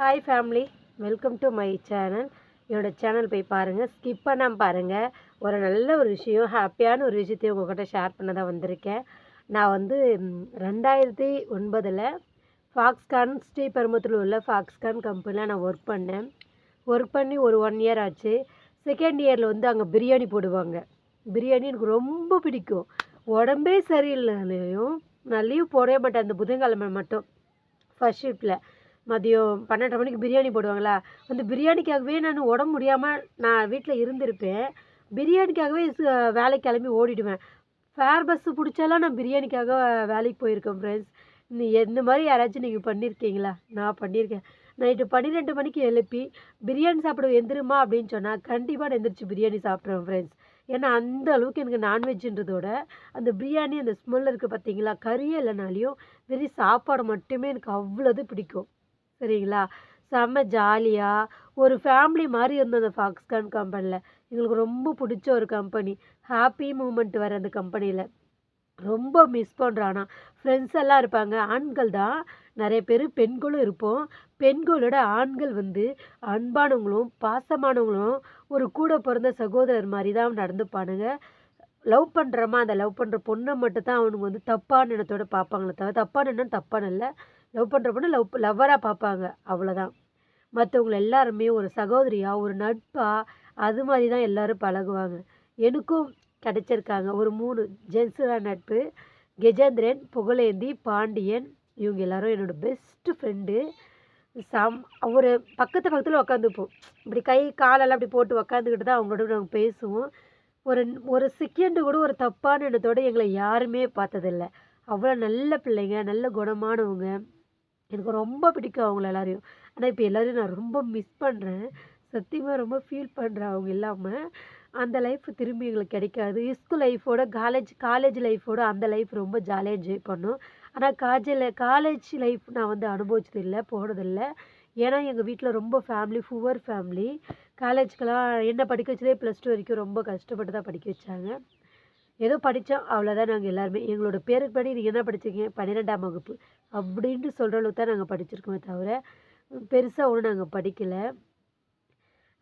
Hi family welcome to my channel என்னோடய channel போய் பாருங்கள் ஸ்கிப் பண்ணாமல் பாருங்கள் ஒரு நல்ல ஒரு விஷயம் ஹாப்பியான ஒரு விஷயத்தையும் உங்கள்கிட்ட ஷேர் பண்ண தான் வந்திருக்கேன். நான் வந்து ரெண்டாயிரத்தி ஒன்பதில் ஃபாக்ஸ்கான் ஸ்ரீபெரும்புத்தூர் உள்ள ஃபாக்ஸ்கான் கம்பெனியில் நான் ஒர்க் பண்ணேன். ஒர்க் பண்ணி ஒரு ஒன் இயர் ஆச்சு. செகண்ட் இயரில் வந்து அங்கே பிரியாணி போடுவாங்க. பிரியாணி எனக்கு ரொம்ப பிடிக்கும். உடம்பே சரியில்லைனாலையும் நான் லீவ் போடவே மாட்டேன். அந்த புதன்கிழமை மட்டும். ஃபர்ஸ்ட் ஷிஃப்ட்டில் மதியம் பன்னெண்டரை மணிக்கு பிரியாணி போடுவாங்களா? அந்த பிரியாணிக்காகவே நான் உடம்பு முடியாமல் நான் வீட்டில் இருந்திருப்பேன். பிரியாணிக்காகவே சு- வேலைக்கு கிளம்பி ஓடிடுவேன். ஃபேர் பஸ்ஸு பிடிச்சாலாம் நான் பிரியாணிக்காக வேலைக்கு போயிருக்கேன் ஃப்ரெண்ட்ஸ் நீ எந்த மாதிரி யாராச்சும் நீங்கள் பண்ணியிருக்கீங்களா நான் பண்ணியிருக்கேன் நைட்டு பன்னிரெண்டு மணிக்கு எழுப்பி பிரியாணி சாப்பிட எந்திருமா? அப்படின்னு சொன்னால் கண்டிப்பாக நான் எந்திரிச்சு பிரியாணி சாப்பிட்ருவேன் ஃப்ரெண்ட்ஸ் ஏன்னா அந்த அளவுக்கு எனக்கு நான்வெஜ்ன்றதோட அந்த பிரியாணி அந்த ஸ்மெல் இருக்குது பார்த்தீங்களா கறியே இல்லைனாலையும் வெறும் சாப்பாடு மட்டுமே எனக்கு அவ்வளோது பிடிக்கும். சரிங்களா? செம்ம ஜாலியாக ஒரு ஃபேமிலி மாதிரி இருந்தோம் அந்த ஃபாக்ஸ்கான் கம்பெனியில் எங்களுக்கு ரொம்ப பிடிச்ச ஒரு கம்பெனி ஹாப்பி மூமெண்ட் வர அந்த கம்பெனியில் ரொம்ப மிஸ் பண்ணுறேன் ஆனால் ஃப்ரெண்ட்ஸ் எல்லாம் இருப்பாங்க. ஆண்கள் தான். நிறைய பேர் பெண்களும் இருப்போம். பெண்களோட ஆண்கள் வந்து அன்பானவங்களும் பாசமானவங்களும் ஒரு கூட பிறந்த சகோதரர் மாதிரி தான் நடந்துப்பானுங்க. லவ் பண்ணுறமா அந்த லவ் பண்ணுற பொண்ணை மட்டும் தான் அவனுங்க வந்து தப்பான எண்ணத்தோட பார்ப்பாங்களே தவிர தப்பான எண்ணம் தப்பான இல்லை. லவ் பண்ணுற பொண்ணு லவ் லவ்வராக பார்ப்பாங்க அவ்வளோதான் மற்றவங்க எல்லாருமே ஒரு சகோதரியாக ஒரு நட்பாக அது மாதிரி தான் எல்லோரும் பழகுவாங்க. எனக்கும் கிடச்சிருக்காங்க. ஒரு மூணு ஜென்ஸு நட்பு. கஜேந்திரன் புகழேந்தி பாண்டியன் இவங்க எல்லாரும் என்னோட பெஸ்ட்டு ஃப்ரெண்டு சம் ஒரு பக்கத்து பக்கத்தில் உக்காந்துப்போம். இப்படி கை காலெல்லாம் அப்படி போட்டு உக்காந்துக்கிட்டு தான் அவங்களோட நாங்கள் பேசுவோம். ஒரு ஒரு செகண்டு கூட ஒரு தப்பான எண்ணத்தோட எங்களை யாருமே பார்த்ததில்ல. அவ்வளோ நல்ல பிள்ளைங்க நல்ல குணமானவங்க. எனக்கு ரொம்ப பிடிக்கும் அவங்கள எல்லாரையும். ஆனால் இப்போ எல்லாரையும் நான் ரொம்ப மிஸ் பண்ணுறேன் சத்தியமாக ரொம்ப ஃபீல் பண்ணுறேன் அவங்க இல்லாமல் அந்த லைஃப் திரும்பி எங்களுக்கு கிடைக்காது. ஸ்கூல் லைஃபோட காலேஜ் காலேஜ் லைஃபோட அந்த லைஃப் ரொம்ப ஜாலியாக என்ஜாய் பண்ணோம். ஆனால் காலேஜில் காலேஜ் லைஃப் நான் வந்து அனுபவிச்சது இல்லை போனதில்லை. ஏன்னா எங்கள் வீட்டில் ரொம்ப ஃபேமிலி புவர் ஃபேமிலி காலேஜ்க்கெலாம் என்ன படிக்க வச்சதே ப்ளஸ் டூ வரைக்கும் ரொம்ப கஷ்டப்பட்டு தான் படிக்க வச்சாங்க. ஏதோ படித்தோம் அவ்வளோதான் நாங்கள் எல்லாருமே. எங்களோட பேருக்கு படி நீங்கள் என்ன படிச்சிருக்கீங்க? பன்னிரெண்டாம் வகுப்பு. அப்படின்ட்டு சொல்கிற அளவுக்கு தான் நாங்கள் படிச்சிருக்கோமே தவிர பெருசாக ஒன்றும் நாங்கள் படிக்கலை.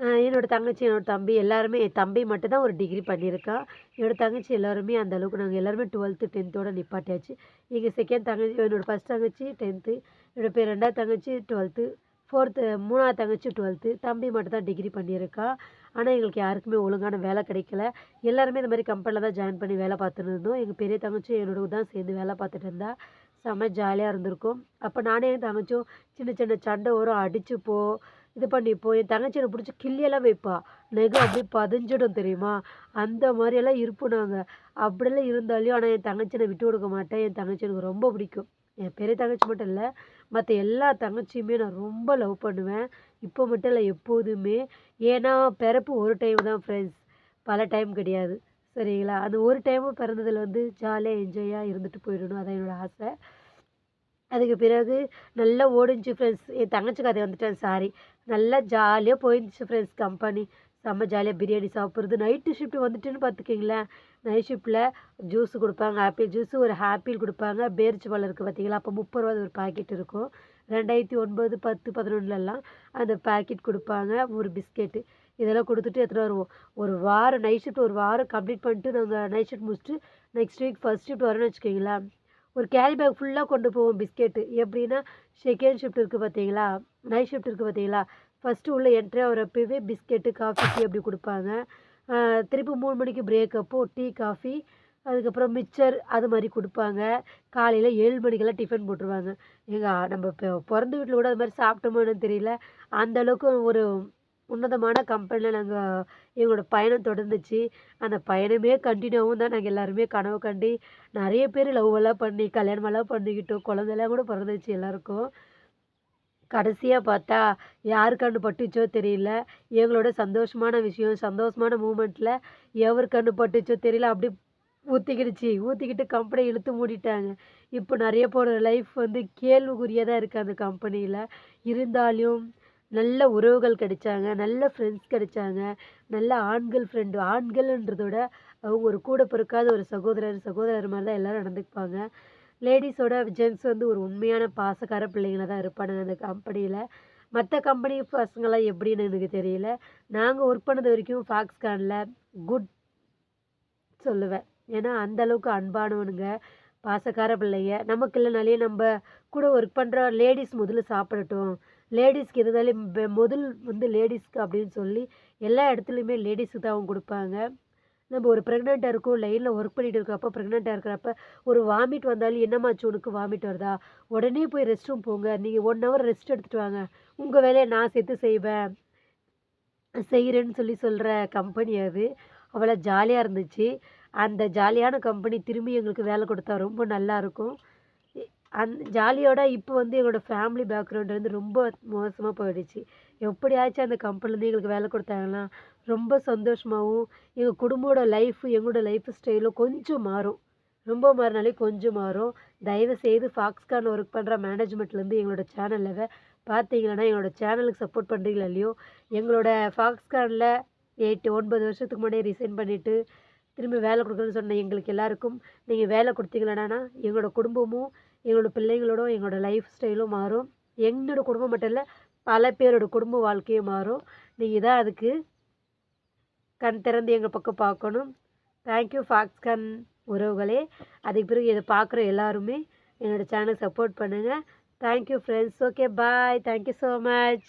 என்னோடய என்னோட தங்கச்சி என்னோட தம்பி எல்லாருமே என் தம்பி மட்டும்தான் ஒரு டிகிரி பண்ணியிருக்கான் என்னோட தங்கச்சி எல்லாருமே அந்த அளவுக்கு நாங்கள் எல்லாருமே டுவெல்த்து டென்த்தோடு நிப்பாட்டியாச்சு. எங்கள் செகண்ட் தங்கச்சி என்னோடய ஃபஸ்ட் தங்கச்சி டென்த்து என்னோட பேர் ரெண்டாவது தங்கச்சி டுவெல்த்து ஃபோர்த்து மூணாவது தங்கச்சி டுவெல்த்து தம்பி மட்டும்தான் டிகிரி பண்ணியிருக்கா. ஆனால் எங்களுக்கு யாருக்குமே ஒழுங்கான வேலை கிடைக்கல. எல்லாருமே இந்த மாதிரி கம்பெனியில் தான் ஜாயின் பண்ணி வேலை பார்த்துட்டு இருந்தோம். எங்கள் பெரிய தங்கச்சி என்னோட தான் சேர்ந்து வேலை பார்த்துட்டு இருந்தா. செம்ம ஜாலியாக இருந்திருக்கும். அப்போ நானே என் தங்கச்சும் சின்ன சின்ன சண்டை வரும். அடிச்சுப்போ இது பண்ணிப்போ என் தங்கச்சி என்னை பிடிச்சி கிள்ளியெல்லாம் வைப்பா. நெகம் அப்படியே பதிஞ்சிடும் தெரியுமா? அந்த மாதிரியெல்லாம் இருப்போம் நாங்கள் அப்படிலாம் இருந்தாலையும் ஆனால் என் தங்கச்சியை நான் விட்டு கொடுக்க மாட்டேன். என் தங்கச்சி எனக்கு ரொம்ப பிடிக்கும். என் பெரிய தங்கச்சி மட்டும் இல்லை மற்ற எல்லா தங்கச்சியுமே நான் ரொம்ப லவ் பண்ணுவேன். இப்போ மட்டும் இல்லை எப்போதுமே. ஏன்னா பிறப்பு ஒரு டைம் தான் ஃப்ரெண்ட்ஸ் பல டைம் கிடையாது. சரிங்களா? அந்த ஒரு டைமும் பிறந்ததில் வந்து ஜாலியாக என்ஜாயாக இருந்துட்டு போயிடணும். அதான் என்னோட ஆசை. அதுக்கு பிறகு நல்லா ஓடிச்சு ஃப்ரெண்ட்ஸ் என் தங்கச்சி கதை வந்துட்டேன் சாரி நல்லா ஜாலியாக போயிருந்துச்சு ஃப்ரெண்ட்ஸ் கம்பெனி செம்ம ஜாலியாக பிரியாணி சாப்பிட்றது. நைட்டு ஷிஃப்ட் வந்துட்டுன்னு பார்த்துக்கிங்களேன். நைட் ஷிஃப்ட்டில் ஜூஸ் கொடுப்பாங்க. ஆப்பிள் ஜூஸு ஒரு ஆப்பிள் கொடுப்பாங்க. பேரிச்சி பழம் இருக்குது பார்த்தீங்களா? அப்போ முப்பது ரூபா ஒரு பாக்கெட் இருக்கும். ரெண்டாயிரத்தி ஒன்பது பத்து பதினொன்றுலலாம் அந்த பாக்கெட் கொடுப்பாங்க. ஒரு பிஸ்கெட்டு இதெல்லாம் கொடுத்துட்டு எடுத்துகிட்டு வருவோம். ஒரு வாரம் நைட் ஷிஃப்ட் ஒரு வாரம் கம்ப்ளீட் பண்ணிட்டு நாங்கள் நைட் ஷிஃப்ட் முடிச்சுட்டு நெக்ஸ்ட் வீக் ஃபஸ்ட் ஷிஃப்ட் வரோன்னு வச்சுக்கோங்களேன். ஒரு கேரி பேக் ஃபுல்லாக கொண்டு போவோம் பிஸ்கெட்டு எப்படின்னா செகண்ட் ஷிஃப்ட் இருக்குது பார்த்தீங்களா? நைட் ஷிஃப்ட் இருக்குது பார்த்தீங்களா? ஃபஸ்ட்டு உள்ள என்ட்ரி ஆகிறப்பவே பிஸ்கெட்டு காஃபி டீ அப்படி கொடுப்பாங்க. திருப்பி மூணு மணிக்கு பிரேக்கப்போ டீ காஃபி அதுக்கப்புறம் மிக்சர் அது மாதிரி கொடுப்பாங்க. காலையில் ஏழு மணிக்கெல்லாம் டிஃபன் போட்டுருவாங்க. எங்கள் நம்ம இப்போ பிறந்த வீட்டில் கூட அது மாதிரி சாப்பிட்டோமோன்னு தெரியல. அந்தளவுக்கு ஒரு உன்னதமான கம்பெனியில் நாங்கள் எங்களோட பயணம் தொடர்ந்துச்சு. அந்த பயணமே கண்டினியூவும் தான் நாங்கள் எல்லாருமே கனவு கண்டு நிறைய பேர் லவ் எல்லாம் பண்ணி கல்யாணமெல்லாம் பண்ணிக்கிட்டோம். குழந்தைலாம் கூட பிறந்துச்சு எல்லாருக்கும். கடைசியாக பார்த்தா யார் கண்ணு பட்டுச்சோ தெரியல. எங்களோட சந்தோஷமான விஷயம் சந்தோஷமான மூமெண்ட்டில் எவர் கண்ணு பட்டுச்சோ தெரியல. அப்படி ஊற்றிக்கிடுச்சு ஊற்றிக்கிட்டு கம்பெனி இழுத்து மூடிட்டாங்க. இப்போ நிறைய போகிற லைஃப் வந்து கேள்விக்குறியாக தான் இருக்குது அந்த கம்பெனியில் இருந்தாலும் நல்ல உறவுகள் கிடைச்சாங்க. நல்ல ஃப்ரெண்ட்ஸ் கிடைச்சாங்க. நல்ல ஆண்கள் ஃப்ரெண்டு ஆண்கள்ன்றதோட அவங்க ஒரு கூட பிறக்காத ஒரு சகோதரர் சகோதரர் மாதிரி தான் எல்லோரும் நடந்துக்குப்பாங்க லேடிஸோட ஜென்ட்ஸ் வந்து ஒரு உண்மையான பாசக்கார பிள்ளைங்களா தான் இருப்பானுங்க அந்த கம்பெனியில். மற்ற கம்பெனி பசங்களாம் எப்படின்னு எனக்கு தெரியல. நாங்கள் ஒர்க் பண்ணது வரைக்கும் ஃபாக்ஸ்கானில் குட் சொல்லுவேன். ஏன்னா அந்த அளவுக்கு அன்பானவனுங்க பாசக்கார பிள்ளைங்க. நமக்கு இல்லைனாலே நம்ம கூட ஒர்க் பண்ணுற லேடிஸ் முதல்ல சாப்பிடட்டும். லேடிஸ்க்கு இருந்தாலும் முதல் வந்து லேடிஸ்க்கு அப்படின்னு சொல்லி எல்லா இடத்துலையுமே லேடிஸுக்கு தான் அவங்க கொடுப்பாங்க. நம்ம ஒரு ப்ரெக்னெண்ட்டாக இருக்கோம் லைனில் ஒர்க் பண்ணிட்டு அப்போ ப்ரெக்னெண்ட்டாக இருக்கிறப்ப ஒரு வாமிட் வந்தாலும் என்னமாச்சு உனக்கு வாமிட் வருதா? உடனே போய் ரெஸ்ட் ரூம் போங்க. நீங்கள் ஒன் ஹவர் ரெஸ்ட் எடுத்துகிட்டு வாங்க. உங்கள் வேலையை நான் சேர்த்து செய்வேன். செய்கிறேன்னு சொல்லி சொல்கிற கம்பெனி அது. அவ்வளோ ஜாலியாக இருந்துச்சு. அந்த ஜாலியான கம்பெனி திரும்பி எங்களுக்கு வேலை கொடுத்தா ரொம்ப நல்லாயிருக்கும் அந் ஜாலியோட இப்போ வந்து எங்களோட ஃபேமிலி பேக்ரவுண்ட் வந்து ரொம்ப மோசமாக போயிடுச்சு. எப்படியாச்சும் அந்த கம்பெனிலேருந்து எங்களுக்கு வேலை கொடுத்தாங்கன்னா ரொம்ப சந்தோஷமாகவும் எங்கள் குடும்பமோட லைஃப் எங்களோட லைஃப் ஸ்டைலும் கொஞ்சம் மாறும். ரொம்ப மாறினாலே கொஞ்சம் மாறும். தயவு செய்து ஃபாக்ஸ்கான் ஒர்க் பண்ணுற மேனேஜ்மெண்ட்லேருந்து எங்களோட சேனலில் பார்த்தீங்கன்னா எங்களோட சேனலுக்கு சப்போர்ட் பண்ணுறீங்களா இல்லையோ எங்களோட ஃபாக்ஸ்கானில் எயிட்டு ஒன்பது வருஷத்துக்கு முன்னாடியே ரிசைன் பண்ணிவிட்டு திரும்பி வேலை கொடுக்குறேன்னு சொன்ன எங்களுக்கு எல்லாருக்கும் நீங்கள் வேலை கொடுத்தீங்களானா எங்களோட குடும்பமும் எங்களோட பிள்ளைங்களோட எங்களோட லைஃப் ஸ்டைலும் மாறும். என்னோட குடும்பம் மட்டும் இல்லை பல பேரோட குடும்ப வாழ்க்கையும் மாறும். நீங்கள் தான் அதுக்கு கண் திறந்து எங்கள் பக்கம் பார்க்கணும். தேங்க்யூ ஃபாக்ஸ்கன் உறவுகளே. அதுக்கு பிறகு இதை பார்க்குற எல்லாருமே என்னோடய சேனல் சப்போர்ட் பண்ணுங்கள் thank you friends okay bye thank you so much